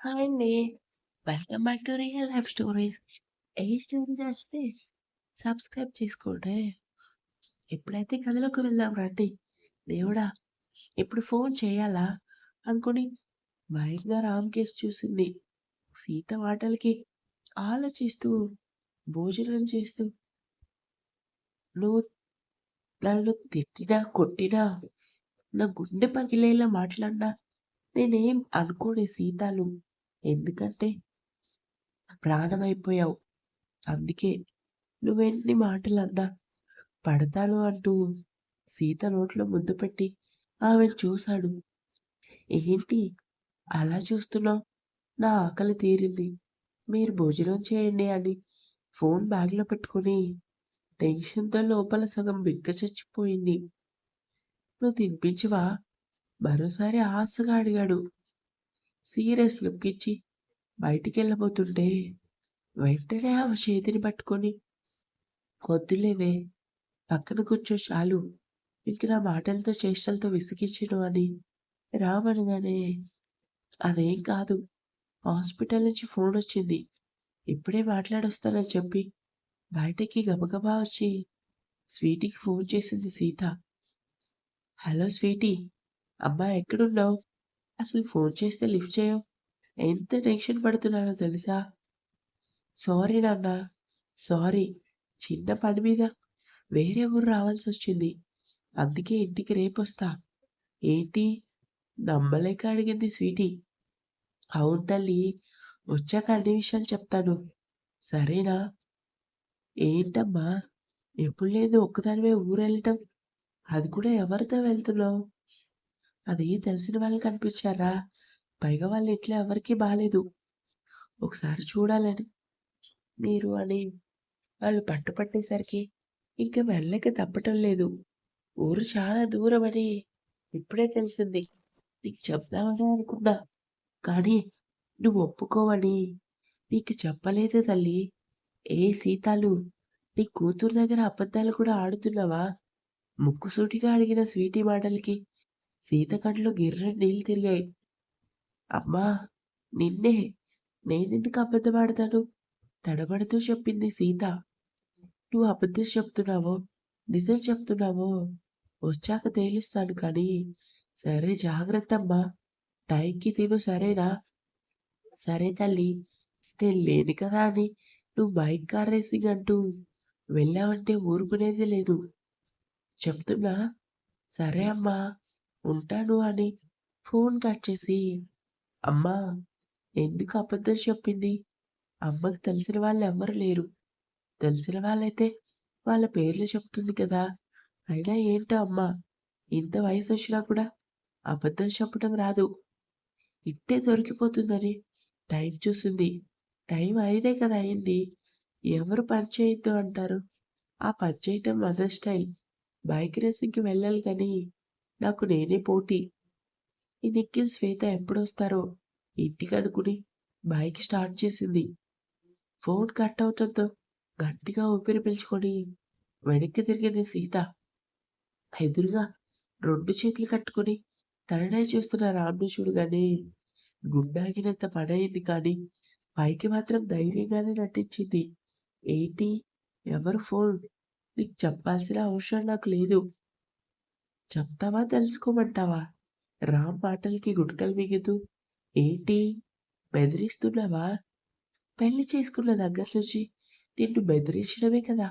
Hi అండి. Welcome back to real life stories. A story చేస్తే subscribe చేసుకోండి. ఎప్పుడైతే కథలోకి వెళ్దాం రండి. దేవుడా! ఇప్పుడు ఫోన్ చేయాలా? అనుకుని భయంగా రామ్ కేసు చూసింది. సీత మాటలకి ఆలోచిస్తూ, భోజనం చేస్తూ నువ్వు నన్ను తిట్టినా, కొట్టినా, నా గుండె పగిలేలా మాట్లాడినా నేనేం అనుకోని సీతాలు. ఎందుకంటే ప్రాణమైపోయావు. అందుకే నువ్వెన్ని మాటలన్నా పడతాను అంటూ సీత నోట్లో ముద్దు పెట్టి ఆమెను చూశాడు. ఏంటి అలా చూస్తున్నావు? నా ఆకలి తీరింది. మీరు భోజనం చేయండి అని ఫోన్ బ్యాగ్‌లో పెట్టుకొని టెన్షన్‌తో లోపల సగం బిక్క చచ్చిపోయింది. నువ్వు తినిపించవా? మరోసారి ఆశగా అడిగాడు. సీరియస్ లుక్ ఇచ్చి బయటికెళ్ళబోతుంటే వెంటనే ఆమె చేతిని పట్టుకొని వద్దులేవే పక్కన కూర్చో చాలు. ఇంక నా మాటలతో, చేష్టలతో విసిగించను అని రామనగానే అదేం కాదు. హాస్పిటల్ నుంచి ఫోన్ వచ్చింది ఇప్పుడే మాట్లాడొస్తానని చెప్పి బయటికి గబగబా వచ్చి స్వీటీకి ఫోన్ చేసింది సీత. Hello Sweety. అమ్మా ఎక్కడున్నావు? అసలు ఫోన్ చేస్తే లిఫ్ట్ చేయవు. ఎంత టెన్షన్ పడుతున్నానో తెలుసా? సారీ నాన్నా. సారీ. చిన్న పని మీద వేరే ఊరు రావాల్సి వచ్చింది అందుకే ఇంటికి రేపొస్తా. ఏంటి? నమ్మలేక అడిగింది స్వీటీ. అవును తల్లి వచ్చాక అన్ని విషయాలు చెప్తాను. సరేనా? ఏంటమ్మా? ఎప్పుడు లేదు ఒక్కదానివే ఊరెళ్ళటం? అది కూడా ఎవరితో వెళ్తున్నావు? అది తెలిసిన వాళ్ళు కనిపించారా? పైగా వాళ్ళ ఇంట్లో ఎవరికీ బాగాలేదు ఒకసారి చూడాలని మీరు అని వాళ్ళు పట్టుపట్టేసరికి ఇంక వెళ్ళక తప్పటం లేదు. ఊరు చాలా దూరం అని ఇప్పుడే తెలిసింది. నీకు చెప్దామని అనుకున్నా. కానీ నువ్వు ఒప్పుకోవని నీకు చెప్పలేదు తల్లి ఏ సీతాలు నీ కూతురు దగ్గర అబద్ధాలు కూడా ఆడుతున్నావా? ముక్కుసూటిగా అడిగిన స్వీటీ మాటలకి సీత కళ్ళు గిర్ర నీళ్ళు తిరిగాయి. అమ్మా! నిన్నే. నేనెందుకు అబద్ధమాడతాను? తడబడుతూ చెప్పింది సీత. నువ్వు అబద్ధం చెప్తున్నావో, నిజం చెప్తున్నావో వచ్చాక తేలుస్తాను కానీ సరే జాగ్రత్త అమ్మా టైంకి తిను సరేనా? సరే తల్లి నేను లేను కదా అని నువ్వు బైక్ కార్ రేసింగ్ అంటూ వెళ్ళావంటే ఊరుకునేది లేదు. చెప్తున్నా. సరే అమ్మా. ఉంటాను అని ఫోన్ కట్ చేసి అమ్మా! ఎందుకు అబద్ధం చెప్పింది? అమ్మకి తెలిసిన వాళ్ళు ఎవ్వరు లేరు. తెలిసిన వాళ్ళైతే వాళ్ళ పేర్లు చెప్తుంది కదా! అయినా ఏంటో అమ్మా! ఇంత వయసొచ్చినా కూడా అబద్ధం చెప్పడం రాదు. ఇట్టే దొరికిపోతుందని టైం చూసింది. టైం ఐదే కదా అయింది. ఎవరు పనిచేయద్దు అంటారు? ఆ పని చేయటం మదర్ స్టైల్. బైక్ రేసింగ్‌కి వెళ్ళాలి కానీ నాకు నేనే పోటీ. ఈ నిఖిల్, శ్వేత ఎప్పుడొస్తారో ఇంటికి అనుకుని బైక్ స్టార్ట్ చేసింది. ఫోన్ కట్ అవటంతో గట్టిగా ఊపిరి పీల్చుకొని వెనక్కి తిరిగింది సీత. ఎదురుగా రెండు చేతులు కట్టుకొని తననే చూస్తున్న రామ్ను చూడగానే గుండాగినంత పనయింది కానీ పైకి మాత్రం ధైర్యంగానే నటించింది. ఏంటి? ఎవరు ఫోన్? నీకు చెప్పాల్సిన అవసరం నాకు లేదు. చెప్తావా? తెలుసుకోమంటావా? రామ్ మాటలకి గుట్కలు మిగుతూ ఏంటి? బెదిరిస్తున్నావా? పెళ్ళి చేసుకున్న దగ్గర నుంచి నిన్ను బెదిరించడమే కదా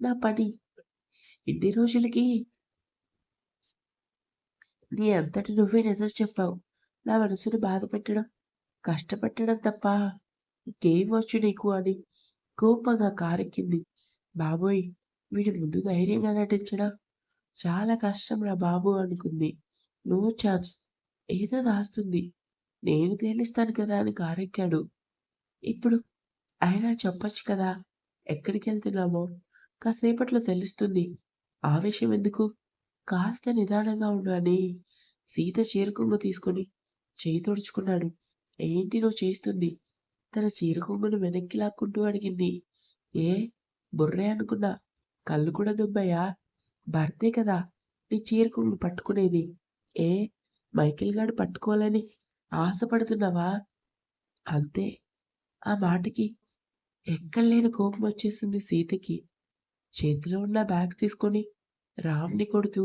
నా పని. ఇన్ని రోజులకి నీ అంతటి నువ్వే నిజం చెప్పావు. నా మనసుని బాధపెట్టడం, కష్టపెట్టడం తప్ప ఇంకేం వచ్చు నీకు అని కోపంగా కారెక్కింది. బాబోయ్! వీడి ముందు ధైర్యంగా నటించడం చాలా కష్టంరా బాబు అనుకుంది. No chance. ఏదో దాస్తుంది. నేను తేలిస్తాను కదా అని కారెక్కాడు. ఇప్పుడు అయినా చెప్పొచ్చు కదా! ఎక్కడికెళ్తున్నామో కాసేపట్లో తెలుస్తుంది. ఆవేశం ఎందుకు? కాస్త నిదానంగా ఉండు అని సీత చీర కొంగు తీసుకొని చేయి తుడుచుకున్నాడు. ఏంటి నువ్వు చేస్తుంది? తన చీర కొంగును వెనక్కి లాక్కుంటూ అడిగింది. ఏ బుర్రే అనుకున్నా. కళ్ళు కూడా దుబ్బయ్యా భర్తే కదా నీ చీర పట్టుకునేది. ఏ మైకిల్ గాడు పట్టుకోవాలని ఆశపడుతున్నావా? అంతే ఆ మాటకి ఎక్కడలేని కోపం వచ్చేసింది సీతకి. చేతిలో ఉన్న బ్యాగ్ తీసుకొని రామ్‌ని కొడుతూ,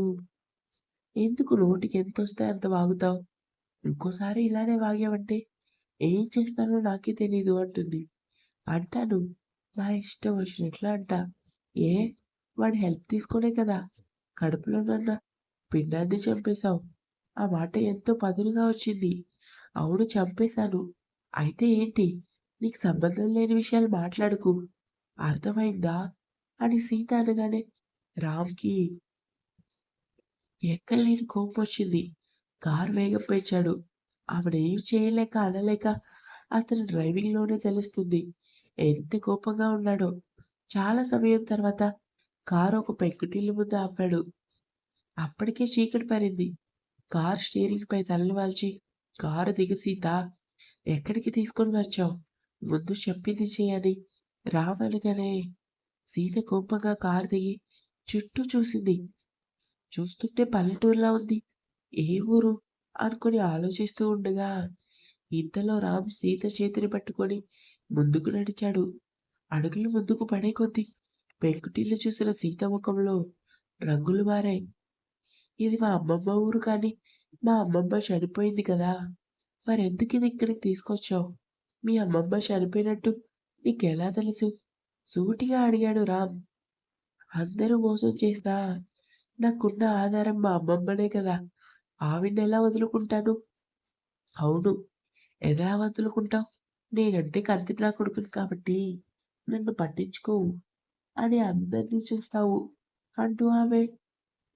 "ఎందుకు నోటికి ఎంత వస్తే అంత వాగుతావు? ఇంకోసారి ఇలానే వాగావంటే ఏం చేస్తానో నాకే తెలీదు" అంటుంది. "అంటాను. నా ఇష్టం వచ్చినట్లు అంట ఏ వాడి హెల్ప్ తీసుకునే కదా కడుపులోనన్న పిండాన్ని చంపేశావు. ఆ మాట ఎంతో పదునుగా వచ్చింది. అవును చంపేశాను. అయితే ఏంటి? నీకు సంబంధం లేని విషయాలు మాట్లాడుకు అర్థమైందా?" అని సీత అనగానే రామ్‌కి ఎక్కర్లేని కోపం వచ్చింది కారు వేగం పెంచాడు. ఆవిడేం చేయలేక, అనలేక అతను డ్రైవింగ్‌లోనే తెలుస్తుంది ఎంత కోపంగా ఉన్నాడో. చాలా సమయం తర్వాత కారు ఒక పెంకుటిల్లు ముందు ఆపాడు. అప్పటికే చీకటి పడింది. కారు స్టీరింగ్‌పై తలని వాల్చి, "కారు దిగి సీత. ఎక్కడికి తీసుకొని వచ్చావు? ముందు చెప్పింది చేయని అని సీత కోపంగా కారు దిగి చుట్టూ చూసింది. చూస్తుంటే పల్లెటూరులా ఉంది. ఏ ఊరు? అనుకుని ఆలోచిస్తూ ఉండగా ఇంతలో రామ్ సీత చేతిని పట్టుకొని ముందుకు నడిచాడు. అడుగులు ముందుకు పడే కొద్దీ పెంకుటిల్లు చూసిన సీత ముఖంలో రంగులు మారాయి. ఇది మా అమ్మమ్మ ఊరు కానీ మా అమ్మమ్మ చనిపోయింది కదా! మరెందుకు ఇది ఇక్కడికి తీసుకొచ్చావు? మీ అమ్మమ్మ చనిపోయినట్టు నీకెలా తెలుసు? సూటిగా అడిగాడు రామ్. అందరూ మోసం చేసినా నాకున్న ఆధారం మా అమ్మమ్మనే కదా! ఆవిడనెలా వదులుకుంటాను? అవును. ఎలా వదులుకుంటావు? నేనంటే కంతి నా కొడుకుని కాబట్టి నన్ను పట్టించుకోవు అని అందరినీ చూస్తావు అంటూ ఆమె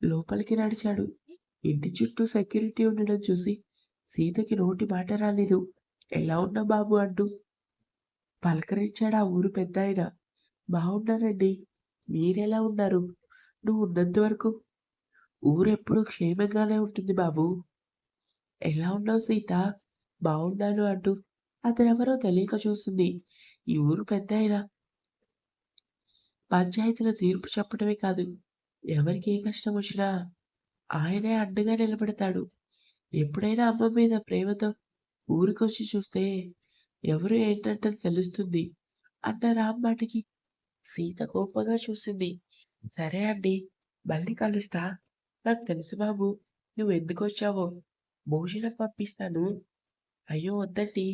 లోపలికి నడిచాడు. ఇంటి చుట్టూ సెక్యూరిటీ ఉండడం చూసి సీతకి నోటి మాట రాలేదు. ఎలా ఉన్నావు బాబు అంటూ పలకరించాడు ఆ ఊరు పెద్దాయన. బాగున్నారండి మీరెలా ఉన్నారు? నువ్వు ఉన్నంత వరకు ఊరెప్పుడు క్షేమంగానే ఉంటుంది బాబు ఎలా ఉన్నావు సీత? బాగున్నాను అంటూ అతనెవరో తెలియక చూస్తుంది. ఈ ఊరు పెద్దాయన. పంచాయతీల తీర్పు చెప్పడమే కాదు, ఎవరికి ఏ కష్టం వచ్చినా ఆయనే అండగా నిలబడతాడు. ఎప్పుడైనా అమ్మ మీద ప్రేమతో ఊరికొచ్చి చూస్తే ఎవరు ఏంటంటే తెలుస్తుంది అన్న రామ్ సీత గొప్పగా చూసింది. సరే అండి. మళ్ళీ కలుస్తా. నాకు తెలుసు బాబు నువ్వు ఎందుకు వచ్చావో భోజనం పంపిస్తాను. అయ్యో వద్దండి.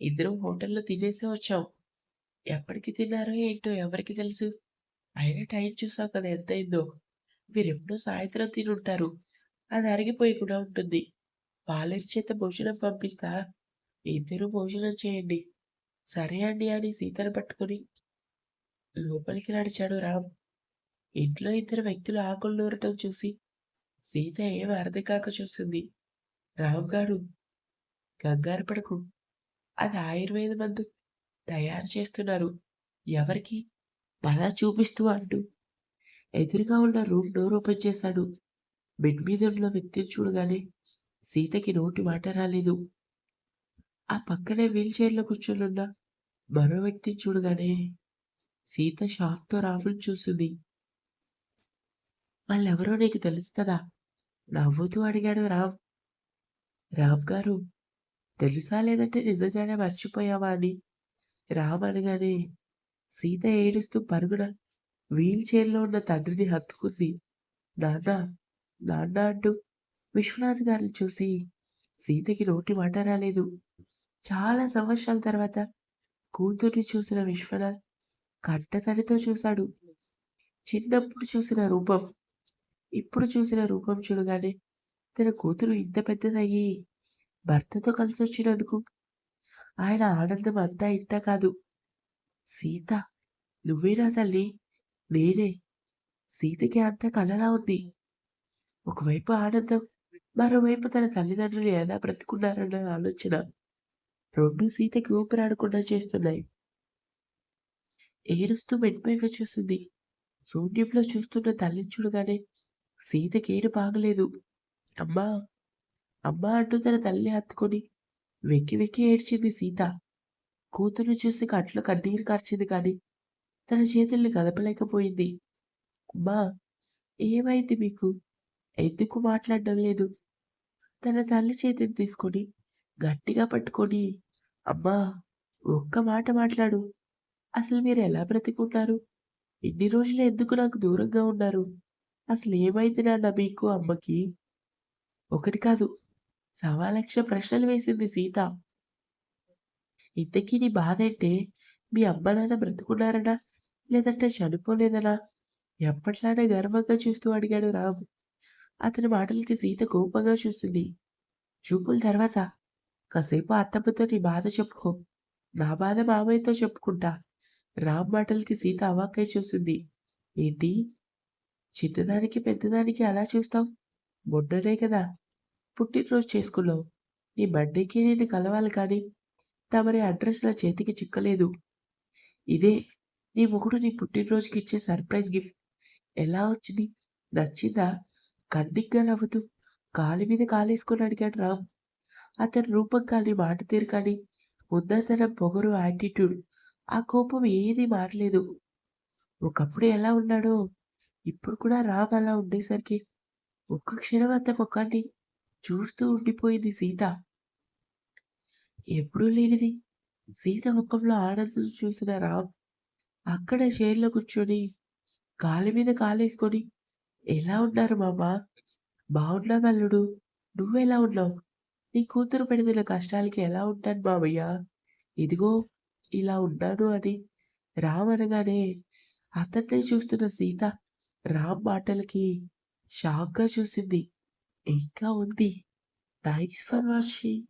ఇద్దరం హోటల్‌లో తినేసే వచ్చాం. ఎప్పటికి తిన్నారో ఏంటో ఎవరికి తెలుసు. అయినా టైం చూసావు కదా ఎంతయిందో. మీరెప్పుడో సాయంత్రం తినుంటారు. అది అరిగిపోయి కూడా ఉంటుంది. పాలేరు చేత భోజనం పంపిస్తా. ఇద్దరూ భోజనం చేయండి. సరే అండి అని సీతను పట్టుకొని లోపలికి నడిచాడు రామ్. ఇంట్లో ఇద్దరు వ్యక్తులు ఆకులు నూరటం చూసి సీత ఏం అర్థం కాక చూసింది. రామ్ గారు కంగారు పడకు. అది ఆయుర్వేద మందు తయారు చేస్తున్నారు. ఎవరికి? పద చూపిస్తూ అంటూ ఎదురుగా ఉన్న రూమ్ డోర్ ఓపెన్ చేశాడు. బెడ్ మీద ఉన్న వ్యక్తిని చూడగానే సీతకి నోటి మాట రాలేదు. ఆ పక్కనే వీల్ చైర్‌లో కూర్చొనున్న మరో వ్యక్తిని చూడగానే సీత షాక్‌తో రాముని చూసింది. వాళ్ళెవరో నీకు తెలుసు కదా? నవ్వుతూ అడిగాడు రామ్. రామ్ గారు తెలుసా లేదంటే నిజంగానే మర్చిపోయావా అని రామ్ అనగానే సీత ఏడుస్తూ పరుగున వీల్ చైర్‌లో ఉన్న తండ్రిని హత్తుకుంది. నాన్న నాన్న అంటూ విశ్వనాథ్ గారిని చూసి సీతకి నోటి మాట రాలేదు. చాలా సంవత్సరాల తర్వాత కూతుర్ని చూసిన విశ్వనాథ్ కంటతడితో చూశాడు. చిన్నప్పుడు చూసిన రూపం, ఇప్పుడు చూసిన రూపం చూడగానే తన కూతురు ఇంత పెద్దదయ్యి భర్తతో కలిసి వచ్చినందుకు ఆయన ఆనందం అంతా ఇంత కాదు. సీత నువ్వేనా తల్లి? నేనే. సీతకి అంత కలలా ఉంది. ఒకవైపు ఆనందం, మరోవైపు తన తల్లిదండ్రులు ఎలా బ్రతుకున్నారన్న ఆలోచన. రెండు సీతకి ఊపిరాడకుండా చేస్తున్నాయి. ఏడుస్తూ బెడ్‌పైకి చూసింది. శూన్యంలో చూస్తున్న తల్లిని చూడగానే సీతకి బాగలేదు అమ్మా! అమ్మా! అంటూ తన తల్లి హత్తుకొని వెక్కి వెక్కి ఏడ్చింది సీత. కూతురు చూసి కట్లు కన్నీరు కార్చింది కానీ తన చేతుల్ని కదపలేకపోయింది. అమ్మా! ఏమైంది మీకు? ఎందుకు మాట్లాడడం లేదు? తన తల్లి చేతిని తీసుకొని గట్టిగా పట్టుకొని అమ్మా! ఒక్క మాట మాట్లాడు. అసలు మీరు ఎలా బ్రతికున్నారు? ఇన్ని రోజులు ఎందుకు నాకు దూరంగా ఉన్నారు? అసలు ఏమైంది నాన్న మీకు, అమ్మకి? ఒకటి కాదు, సవాలక్ష ప్రశ్నలు వేసింది సీత. ఇంతకీ నీ బాధేంటే? మీ అమ్మ నాన్న లేదంటే చనిపోలేదనా? ఎప్పట్లానే గర్వంగా చూస్తూ అడిగాడు రాము అతని మాటలకి సీత కోపంగా చూసింది. చూపుల తర్వాత కాసేపు అత్తమ్మతో నీ బాధ చెప్పుకో. నా బాధ మామయ్యతో చెప్పుకుంటా. రామ్ మాటలకి సీత అవాక్కై చూసింది. ఏంటి? చిన్నదానికి పెద్దదానికి అలా చూస్తావు? మొన్ననే కదా పుట్టినరోజు చేసుకున్నావు. నీ బర్త్డేకి నేను కలవాలి కానీ తమరి అడ్రస్ల చేతికి చిక్కలేదు. ఇదే నీ మొగుడు నీ పుట్టినరోజుకి ఇచ్చే సర్ప్రైజ్ గిఫ్ట్. ఎలా వచ్చింది? నచ్చిందా? కన్నింగా నవ్వుతూ కాలి మీద కాలేసుకొని అడిగాడు రామ్. అతని రూపం కానీ, మాట తీరు కానీ, ఉన్నతనం, పొగరు, యాటిట్యూడ్, ఆ కోపం ఏదీ మారలేదు. ఒకప్పుడు ఎలా ఉన్నాడో ఇప్పుడు కూడా రామ్ అలా ఉండేసరికి ఒక్క క్షణం అతని ముఖాన్ని చూస్తూ ఉండిపోయింది సీత. ఎప్పుడూ లేనిది సీత ముఖంలో ఆనందం చూసిన రామ్ అక్కడ షేర్లో కూర్చొని కాలి మీద కాలేసుకొని ఎలా ఉన్నారు మామా? బాగున్నా మల్లుడు నువ్వెలా ఉన్నావు? నీ కూతురు పడిన కష్టాలకి ఎలా ఉంటాను మామయ్య? ఇదిగో ఇలా ఉన్నాను అని రామ్ అనగానే అతన్నే చూస్తున్న సీత రామ్ మాటలకి షాక్‌గా చూసింది. ఇంకా ఉంది. Thanks for watching.